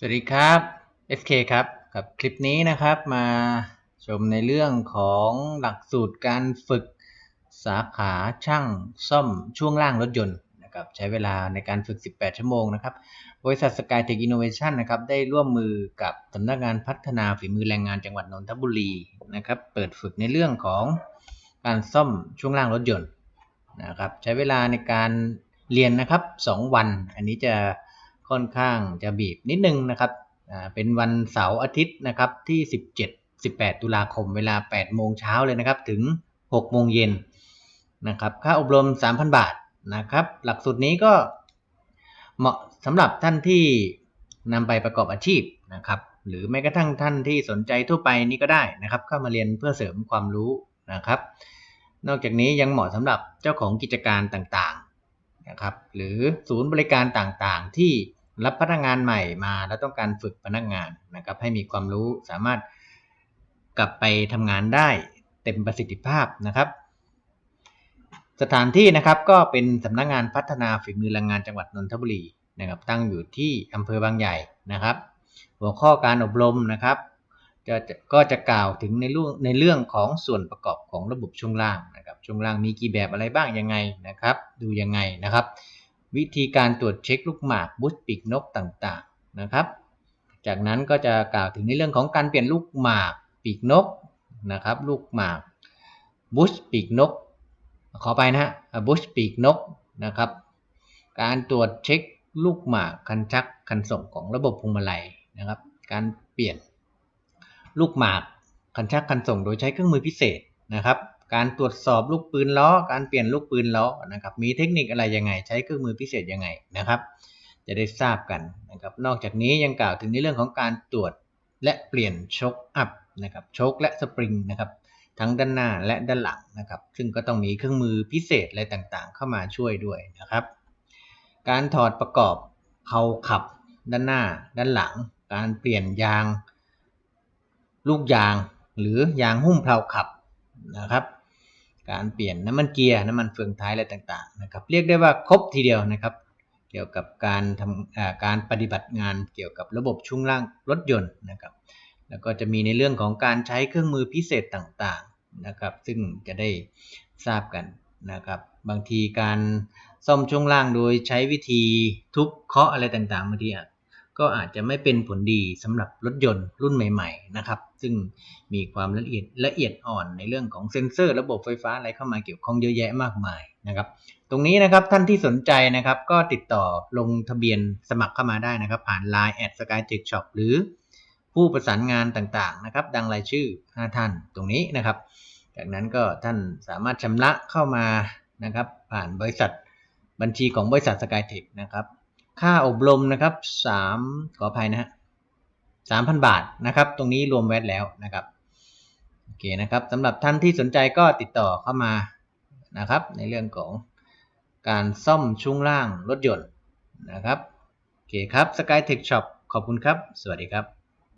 สวัสดีครับ SK ครับ กับคลิปนี้นะครับมาชมในเรื่องของหลักสูตรการฝึกสาขาช่างซ่อมช่วงล่างรถยนต์นะครับใช้เวลาในการฝึก 18 ชั่วโมงนะครับ บริษัท Skytech Innovation นะครับได้ร่วมมือกับสำนักงานพัฒนาฝีมือแรงงานจังหวัดนนทบุรีนะครับเปิดฝึกในเรื่องของการซ่อมช่วงล่างรถยนต์นะครับใช้เวลาในการเรียนนะครับ 2 วัน อันนี้จะ ค่อนข้างจะบีบนิดนึงนะครับเป็นวันเสาร์อาทิตย์นะครับที่ 17 18 ตุลาคมเวลา 8 โมงเช้าเลยนะครับถึง 6 โมงเย็นนะครับค่าอบรม 3,000 บาทนะครับ หลักสูตรนี้ก็เหมาะสำหรับท่านที่นำไปประกอบอาชีพนะครับหรือแม้กระทั่งท่านที่สนใจทั่วไปนี่ก็ได้นะครับ เข้ามาเรียนเพื่อเสริมความรู้นะครับ นอกจากนี้ยังเหมาะสำหรับเจ้าของกิจการต่างๆนะครับหรือศูนย์บริการต่างๆ ที่ รับพนักงานใหม่มา แล้วต้องการฝึกพนักงานนะครับ ให้มีความรู้สามารถกลับไปทำงานได้เต็มประสิทธิภาพนะครับ สถานที่นะครับก็เป็นสำนักงานพัฒนาฝีมือแรงงานจังหวัดนนทบุรีนะครับ ตั้งอยู่ที่อำเภอบางใหญ่นะครับ หัวข้อการอบรมนะครับจะจะก็จะกล่าวถึงในเรื่องในเรื่องของส่วนประกอบของระบบช่วงล่างนะครับช่วงล่างมีกี่แบบอะไรบ้างยังไงนะครับ ดูยังไงนะครับ วิธีการตรวจเช็คลูกหมากบุชปีกนกต่างๆนะครับ จากนั้นก็จะกล่าวถึงในเรื่องของการเปลี่ยนลูกหมากปีกนกนะครับ ลูกหมากบุชปีกนก ขอไปนะฮะบุชปีกนกนะครับ การตรวจเช็คลูกหมากคันชักคันส่งของระบบพวงมาลัยนะครับ การเปลี่ยนลูกหมากคันชักคันส่งโดยใช้เครื่องมือพิเศษนะครับ การตรวจสอบลูกปืนล้อ การเปลี่ยนลูกปืนล้อนะครับ มีเทคนิคอะไรยังไง ใช้เครื่องมือพิเศษยังไงนะครับ จะได้ทราบกันนะครับ นอกจากนี้ยังกล่าวถึงในเรื่องของการตรวจและเปลี่ยนช็อคอัพนะครับโชคและสปริงนะครับทั้งด้านหน้าและด้านหลังนะครับ ซึ่งก็ต้องมีเครื่องมือพิเศษอะไรต่างๆ เข้ามาช่วยด้วยนะครับ การถอดประกอบเพลาขับด้านหน้า ด้านหลัง การเปลี่ยนยาง ลูกยาง หรือยางหุ้มเพลาขับนะครับ การเปลี่ยนน้ำมันเกียร์น้ำมันเฟืองท้ายอะไรต่างๆนะครับเรียกได้ว่าครบทีเดียวนะครับ เกี่ยวกับการทำการปฏิบัติงานเกี่ยวกับระบบช่วงล่างรถยนต์นะครับ แล้วก็จะมีในเรื่องของการใช้เครื่องมือพิเศษต่างๆนะครับ ซึ่งจะได้ทราบกันนะครับบางทีการซ่อมช่วงล่างโดยใช้วิธีทุบเคาะอะไรต่างๆบางทีอาจ ก็อาจจะไม่เป็นผลดีสำหรับรถยนต์รุ่นใหม่ ๆ นะครับ ซึ่งมีความละเอียดละเอียดอ่อนในเรื่องของเซ็นเซอร์ ระบบไฟฟ้าอะไรเข้ามาเกี่ยวข้องเยอะแยะมากมายนะครับ ตรงนี้นะครับท่านที่สนใจนะครับก็ติดต่อลงทะเบียนสมัครเข้ามาได้นะครับ ผ่าน Line แอดสกายเทคช็อปหรือผู้ประสานงานต่างๆนะครับ ดังรายชื่อ 5 ท่านตรงนี้นะครับ จากนั้นก็ท่านสามารถชำระเข้ามานะครับ ผ่านบริษัทบัญชีของบริษัทสกายเทคนะครับ ค่าอบรมนะครับ3ขออภัยนะฮะ3,000บาทนะครับ ตรงนี้รวมแวตแล้วนะครับโอเคนะครับสำหรับท่านที่สนใจก็ติดต่อเข้ามานะครับ ในเรื่องของการซ่อมช่วงล่างรถยนต์นะครับโอเคครับ Sky Tech Shop ขอบคุณครับ สวัสดีครับ